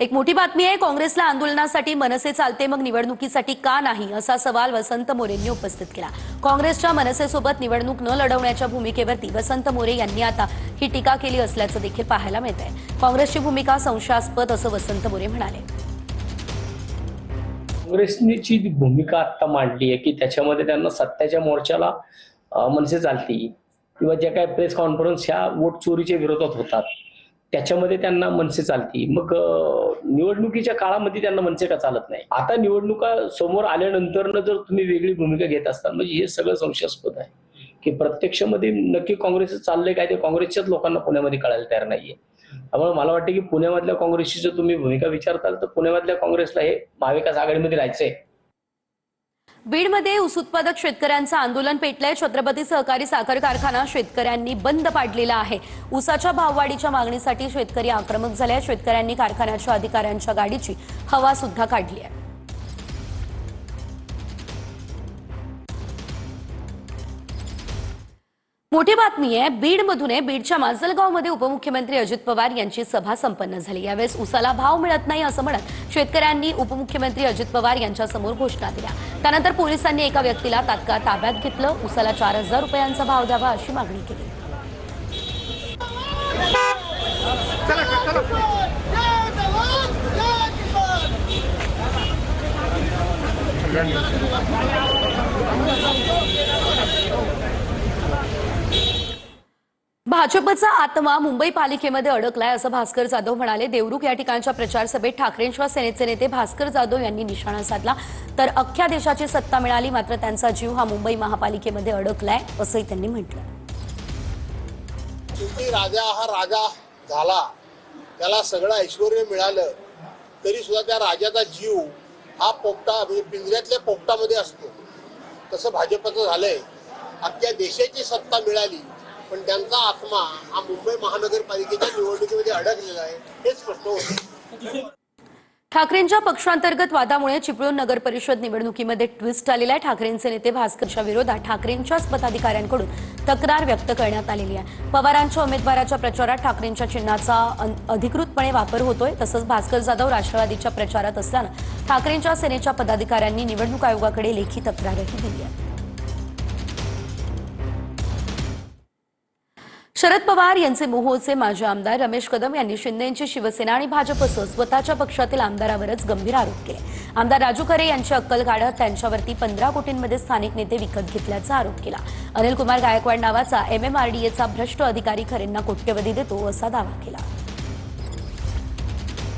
एक मोठी बातमी आहे काँग्रेसला आंदोलनासाठी मनसे चालते मग निवडणुकीसाठी का नाही? असा सवाल वसंत मोरेंनी उपस्थित केला. काँग्रेसच्या मनसेसोबत निवडणूक न लढवण्याच्या भूमिकेवरती वसंत मोरे यांनी आता ही टीका केली असल्याचं देखील पाहायला मिळत आहे काँग्रेसची भूमिका संशयास्पद असं वसंत मोरे म्हणाले. काँग्रेसने जी भूमिका आता मांडली आहे की त्याच्यामध्ये त्यांना सत्याच्या मोर्चाला मनसे चालती किंवा ज्या काही प्रेस कॉन्फरन्स ह्या वोट चोरीच्या विरोधात होतात. त्याच्यामध्ये त्यांना मनसे चालती. मग निवडणुकीच्या काळामध्ये त्यांना मनसे का चालत नाही? आता निवडणुका समोर आल्यानंतर जर तुम्ही वेगळी भूमिका घेत असाल म्हणजे हे सगळं संशयास्पद आहे. की प्रत्यक्षामध्ये नक्की काँग्रेसचं चाललंय काय ते काँग्रेसच्याच लोकांना पुण्यामध्ये कळायला तयार नाहीये. त्यामुळे मला वाटतं की पुण्यामधल्या काँग्रेसची जर तुम्ही भूमिका विचारताल तर पुण्यामधल्या काँग्रेसला हे महाविकास आघाडीमध्ये राहायचंय. बीडमध्ये ऊस उत्पादक शेतकऱ्यांचं आंदोलन पेटलंय. छत्रपती सहकारी साखर कारखाना शेतकऱ्यांनी बंद पाडलेला आहे. ऊसाच्या भाववाढीच्या मागणीसाठी शेतकरी आक्रमक झाले आहेत. शेतकऱ्यांनी कारखान्याच्या अधिकाऱ्यांच्या गाडीची हवा सुद्धा काढली आहे. मोठी बातमी आहे बीडमधून आहे. बीडच्या माजलगावमध्ये उपमुख्यमंत्री अजित पवार यांची सभा संपन्न झाली. यावेळेस उसाला भाव मिळत नाही असं म्हणत शेतकऱ्यांनी उपमुख्यमंत्री अजित पवार यांच्यासमोर घोषणा दिल्या. त्यानंतर पोलिसांनी एका व्यक्तीला तात्काळ ताब्यात घेतलं. उसाला चार हजार रुपयांचा भाव द्यावा अशी मागणी केली. भाजपचा आत्मा मुंबई पालिकेमध्ये अडकलाय असं भास्कर जाधव म्हणाले. देवरुख या ठिकाणच्या प्रचार सभेत ठाकरेंच्या सेनेचे नेते भास्कर जाधव यांनी निशाणा साधला. तर अख्ख्या देशाची सत्ता मिळाली मात्र त्यांचा जीव हा मुंबई महापालिकेमध्ये अडकलाय असंही त्यांनी म्हटलं. राजा हा राजा झाला त्याला सगळं ऐश्वर मिळालं तरी सुद्धा त्या राजाचा जीव हा पोपटा म्हणजे पिंजऱ्यातल्या पोपटामध्ये असतो. तसं भाजपचं झालंय. अख्ख्या देशाची सत्ता मिळाली. पण त्यांचा आत्मा हा मुंबई महानगरपालिकेच्या निवडणुकीमध्ये अडकलेला आहे हे स्पष्ट होतं. ठाकरेंच्या पक्षांतर्गत वादामुळे चिपळूण नगर परिषद निवडणुकीमध्ये ट्विस्ट आलेला आहे. ठाकरेंचे नेते भास्करच्या विरोधात ठाकरेंच्याच पदाधिकाऱ्यांकडून तक्रार व्यक्त करण्यात आलेली आहे. पवारांच्या उमेदवाराच्या प्रचारात ठाकरेंच्या चिन्हाचा अधिकृतपणे वापर होतोय. तसंच भास्कर जाधव राष्ट्रवादीच्या प्रचारात असल्यानं ठाकरेंच्या सेनेच्या पदाधिकाऱ्यांनी निवडणूक आयोगाकडे लेखी तक्रारही दिली आहे. शरद पवार यांचे मोहोळचे माजी आमदार रमेश कदम यांनी शिंदेची शिवसेना आणि भाजपसह स्वतःच्या पक्षातील आमदारावरच गंभीर आरोप केले. आमदार राजू खरे यांची अक्कल काढत त्यांच्यावरती पंधरा कोटींमध्ये स्थानिक नेते विकत घेतल्याचा आरोप केला. अनिल कुमार गायकवाड नावाचा एमएमआरडीएचा भ्रष्ट अधिकारी खरेंना कोट्यवधी देतो असा दावा केला.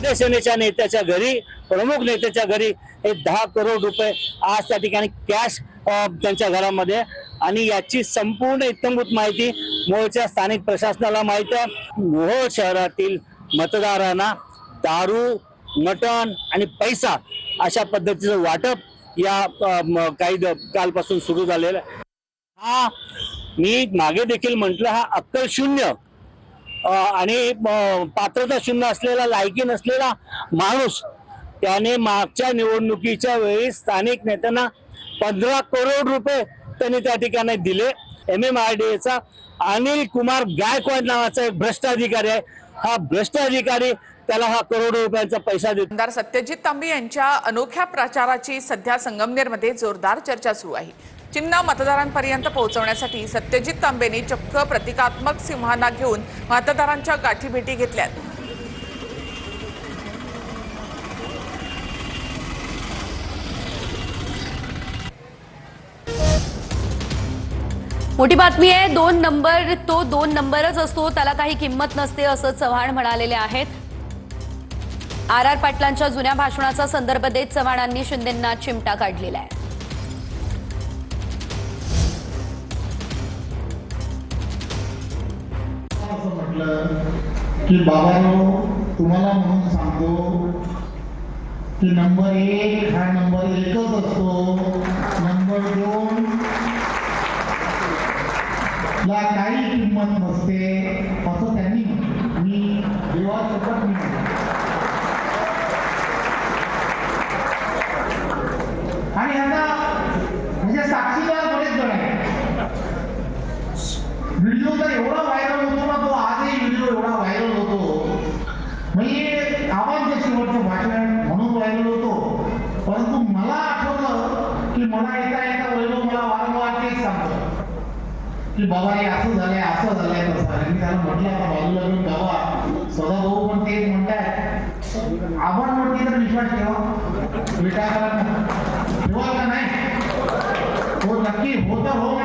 शिवसेनेच्या नेत्याच्या घरी प्रमुख नेत्याच्या घरी हे दहा करोड रुपये आज त्या ठिकाणी कॅश त्यांच्या घरामध्ये आणि याची संपूर्ण इत्यंभूत माहिती मोहोळच्या स्थानिक प्रशासनाला माहीत आहे मोहोळ शहरातील मतदारांना दारू मटण आणि पैसा अशा पद्धतीचं वाटप या काही द- कालपासून सुरू झालेलं आहे. हा मी मागे देखील म्हटलं हा अक्कल शून्य आणि पात्रता शून्य असलेला लायकी नसलेला माणूस त्याने मागच्या निवडणुकीच्या वेळी स्थानिक नेत्यांना पंधरा करोड रुपये त्यांनी त्या ठिकाणी दिले. एम एम आर डी एचा अनिल कुमार गायकवाड नावाचा एक भ्रष्ट अधिकारी आहे. हा भ्रष्ट अधिकारी त्याला हा करोडो रुपयांचा पैसा देतो. आमदार सत्यजित तांबे यांच्या अनोख्या प्रचाराची सध्या संगमनेरमध्ये जोरदार चर्चा सुरू आहे. चिन्ह मतदारांपर्यंत पोहोचवण्यासाठी सत्यजित तांबेने चक्क प्रतिकात्मक सिंहांना घेऊन मतदारांच्या गाठीभेटी घेतल्यात. मोठी बातमी आहे दोन नंबर तो दोन नंबरच असतो त्याला काही किंमत नसते असं चव्हाण म्हणालेले आहेत. आर आर पाटलांच्या जुन्या भाषणाचा संदर्भ देत चव्हाणांनी शिंदेंना चिमटा काढलेला आहे. की बाबांनो तुम्हाला म्हणून सांगतो की नंबर एक हा नंबर एकच असतो. नंबर दोन ला काही किंमत नसते असं त्यांनी म्हटलं मी देवासोबत मी म्हटलं. आणि आता म्हणजे साक्षीदार बरेच जण आहेत व्हिडिओ तर एवढा व्हायरल होतो ना तो आजही व्हिडिओ एवढा व्हायरल होतो म्हणजे आवाज शेवटचा बाबा हे असं झालंय असं झालंय. तसं झालंय मी त्याला म्हटलं आता बाजूला घेऊन बाबा सदा भाऊ पण ते म्हणताय आपण वरती तर विश्वास ठेवा. विटा करा ठेवा का नाही? हो नक्की हो तर हो.